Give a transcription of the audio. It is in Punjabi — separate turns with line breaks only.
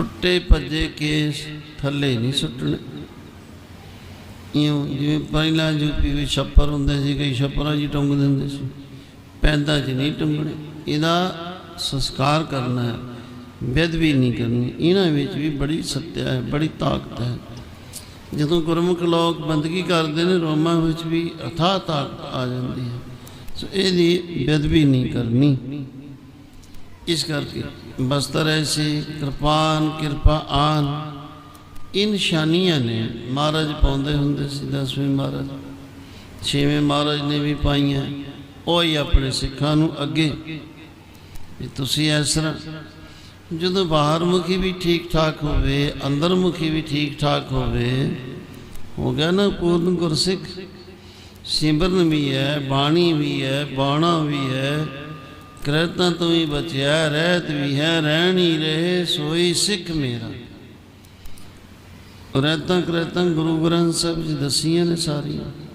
ਟੁੱਟੇ ਭੱਜੇ ਕੇਸ ਥੱਲੇ ਨਹੀਂ ਸੁੱਟਣੇ। ਇਉਂ ਜਿਵੇਂ ਪਹਿਲਾਂ ਯੂਪੀ ਵਿੱਚ ਛੱਪਰ ਹੁੰਦੇ ਸੀ, ਕਈ ਛੱਪਰਾਂ 'ਚ ਹੀ ਟੰਗ ਦਿੰਦੇ ਸੀ, ਪੈਂਦਾ 'ਚ ਨਹੀਂ ਟੰਗਣੇ। ਇਹਦਾ ਸੰਸਕਾਰ ਕਰਨਾ ਹੈ ਬੇਦਬੀ ਨਹੀਂ ਕਰਨੀ। ਇਹਨਾਂ ਵਿੱਚ ਵੀ ਬੜੀ ਸੱਤਿਆ ਹੈ, ਬੜੀ ਤਾਕਤ ਹੈ। ਜਦੋਂ ਗੁਰਮੁਖ ਲੋਕ ਬੰਦਗੀ ਕਰਦੇ ਨੇ, ਰੋਮਾਂ ਵਿੱਚ ਵੀ ਅਥਾਹ ਤਾਕਤ ਆ ਜਾਂਦੀ ਹੈ। ਸੋ ਇਹਦੀ ਬੇਦਬੀ ਨਹੀਂ ਕਰਨੀ। ਇਸ ਕਰਕੇ ਬਸਤਰ ਐਸੀ ਕਿਰਪਾਨ, ਕਿਰਪਾ ਆਨ। ਇਨ ਸ਼ਾਨੀਆਂ ਨੇ, ਮਹਾਰਾਜ ਪਾਉਂਦੇ ਹੁੰਦੇ ਸੀ, ਦਸਵੇਂ ਮਹਾਰਾਜ। ਛੇਵੇਂ ਮਹਾਰਾਜ ਨੇ ਵੀ ਪਾਈਆਂ। ਉਹ ਹੀ ਆਪਣੇ ਸਿੱਖਾਂ ਨੂੰ ਅੱਗੇ। ਵੀ ਤੁਸੀਂ ਇਸ ਤਰ੍ਹਾਂ, ਜਦੋਂ ਬਾਹਰ ਮੁਖੀ ਵੀ ਠੀਕ ਠਾਕ ਹੋਵੇ, ਅੰਦਰ ਮੁਖੀ ਵੀ ਠੀਕ ਠਾਕ ਹੋਵੇ, ਹੋ ਗਿਆ ਨਾ ਪੂਰਨ ਗੁਰਸਿੱਖ। ਸਿਮਰਨ ਵੀ ਹੈ, ਬਾਣੀ ਵੀ ਹੈ, ਬਾਣਾ ਵੀ ਹੈ। ਕਰਤਾਂ ਤੋਂ ਹੀ ਬਚਿਆ, ਰਹਿਤ ਵੀ ਹੈ, ਰਹਿਣੀ ਰਹੇ, ਸੋਈ ਸਿੱਖ ਮੇਰਾ। ਰਹਿਤਾਂ ਕਰਤਾਂ ਗੁਰੂ ਗ੍ਰੰਥ ਸਾਹਿਬ ਜੀ ਦਸੀਆਂ ਨੇ ਸਾਰੀਆਂ।